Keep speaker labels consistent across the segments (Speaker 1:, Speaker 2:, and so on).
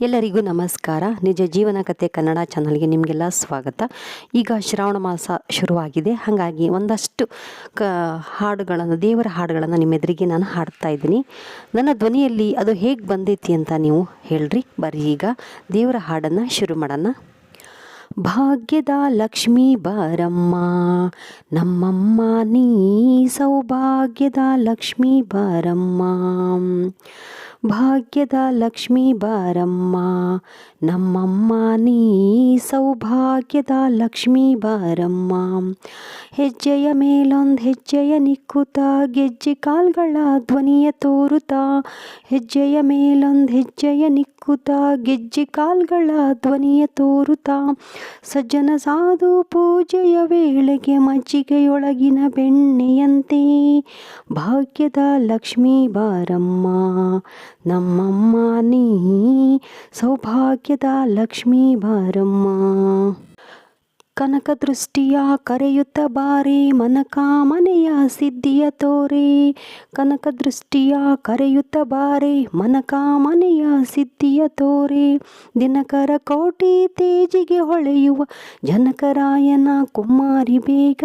Speaker 1: ಎಲ್ಲರಿಗೂ ನಮಸ್ಕಾರ. ನಿಜ ಜೀವನ ಕಥೆ ಕನ್ನಡ ಚಾನಲ್ಗೆ ನಿಮಗೆಲ್ಲ ಸ್ವಾಗತ. ಈಗ ಶ್ರಾವಣ ಮಾಸ ಶುರುವಾಗಿದೆ. ಹಾಗಾಗಿ ಒಂದಷ್ಟು ಕ ಹಾಡುಗಳನ್ನು, ದೇವರ ಹಾಡುಗಳನ್ನು ನಿಮ್ಮ ಎದುರಿಗೆ ನಾನು ಹಾಡ್ತಾ ಇದ್ದೀನಿ. ನನ್ನ ಧ್ವನಿಯಲ್ಲಿ ಅದು ಹೇಗೆ ಬಂದೈತಿ ಅಂತ ನೀವು ಹೇಳ್ರಿ. ಬರ್ರಿ ಈಗ ದೇವರ ಹಾಡನ್ನು ಶುರು ಮಾಡೋಣ. ಭಾಗ್ಯದ ಲಕ್ಷ್ಮೀ ಬಾರಮ್ಮ. ನಮ್ಮಮ್ಮ, ನೀ ಸೌಭಾಗ್ಯದ ಲಕ್ಷ್ಮೀ ಬಾರಮ್ಮ. ಭಾಗ್ಯದ ಲಕ್ಷ್ಮೀ ಬಾರಮ್ಮ. ನಮ್ಮಮ್ಮ, ನೀ ಸೌಭಾಗ್ಯದ ಲಕ್ಷ್ಮೀ ಬಾರಮ್ಮ. ಹೆಜ್ಜೆಯ ಮೇಲೊಂದು ಹೆಜ್ಜೆಯ ನಿಕ್ಕುತ, ಗೆಜ್ಜೆ ಕಾಲ್ಗಳ ಧ್ವನಿಯ ತೋರುತ, ಹೆಜ್ಜೆಯ ಮೇಲೊಂದು ಹೆಜ್ಜೆಯ ನಿಕ್ಕುತ್ತ ಗೆಜ್ಜೆ ಕಾಲ್ಗಳ ಧ್ವನಿಯ ತೋರುತ್ತಾ ಸಜ್ಜನ ಸಾಧು ಪೂಜೆಯ ವೇಳೆಗೆ ಮಜ್ಜಿಗೆಯೊಳಗಿನ ಬೆಣ್ಣೆಯಂತೆ, ಭಾಗ್ಯದ ಲಕ್ಷ್ಮೀ ಬಾರಮ್ಮ, ನಮ್ಮಮ್ಮ ನೀ, ಸೌಭಾಗ್ಯದ ಲಕ್ಷ್ಮೀ ಬಾರಮ್ಮ. ಕನಕ ದೃಷ್ಟಿಯ ಕರೆಯುತ್ತ ಬಾರಿ ಮನಕಾಮನೆಯ ಸಿದ್ಧಿಯ ತೋರಿ. ಕನಕ ದೃಷ್ಟಿಯ ಕರೆಯುತ್ತ ಬಾರಿ ಮನಕಾಮನೆಯ ಸಿದ್ಧಿಯ ತೋರಿ. ದಿನಕರ ಕೋಟಿ ತೇಜಿಗೆ ಹೊಳೆಯುವ ಜನಕರಾಯನ ಕುಮಾರಿ ಬೇಗ.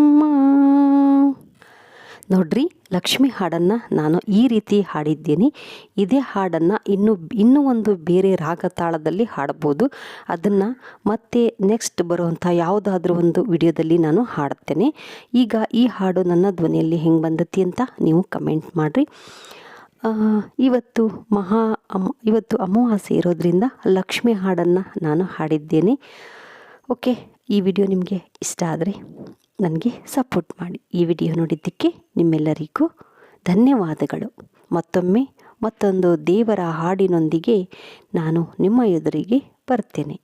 Speaker 1: ನೋಡ್ರಿ, ಲಕ್ಷ್ಮಿ ಹಾಡನ್ನು ನಾನು ಈ ರೀತಿ ಹಾಡಿದ್ದೀನಿ. ಇದೇ ಹಾಡನ್ನು ಇನ್ನು, ಇನ್ನೂ ಒಂದು ಬೇರೆ ರಾಗ ತಾಳದಲ್ಲಿ ಹಾಡ್ಬೋದು. ಅದನ್ನು ಮತ್ತೆ ನೆಕ್ಸ್ಟ್ ಬರುವಂಥ ಯಾವುದಾದ್ರೂ ಒಂದು ವಿಡಿಯೋದಲ್ಲಿ ನಾನು ಹಾಡ್ತೇನೆ. ಈಗ ಈ ಹಾಡು ನನ್ನ ಧ್ವನಿಯಲ್ಲಿ ಹೆಂಗೆ ಬಂದತಿ ಅಂತ ನೀವು ಕಮೆಂಟ್ ಮಾಡಿರಿ. ಇವತ್ತು ಮಹಾ ಅಮ್, ಇವತ್ತು ಅಮಾವಾಸ್ಯೆ ಇರೋದ್ರಿಂದ ಲಕ್ಷ್ಮಿ ಹಾಡನ್ನು ನಾನು ಹಾಡಿದ್ದೇನೆ. ಓಕೆ, ಈ ವಿಡಿಯೋ ನಿಮಗೆ ಇಷ್ಟ ಆದರೆ ನನಗೆ ಸಪೋರ್ಟ್ ಮಾಡಿ ಈ ವಿಡಿಯೋ ನೋಡಿದ್ದಕ್ಕೆ ನಿಮ್ಮೆಲ್ಲರಿಗೂ ಧನ್ಯವಾದಗಳು. ಮತ್ತೊಮ್ಮೆ ಮತ್ತೊಂದು ದೇವರ ಹಾಡಿನೊಂದಿಗೆ ನಾನು ನಿಮ್ಮ ಎದುರಿಗೆ ಬರ್ತೇನೆ.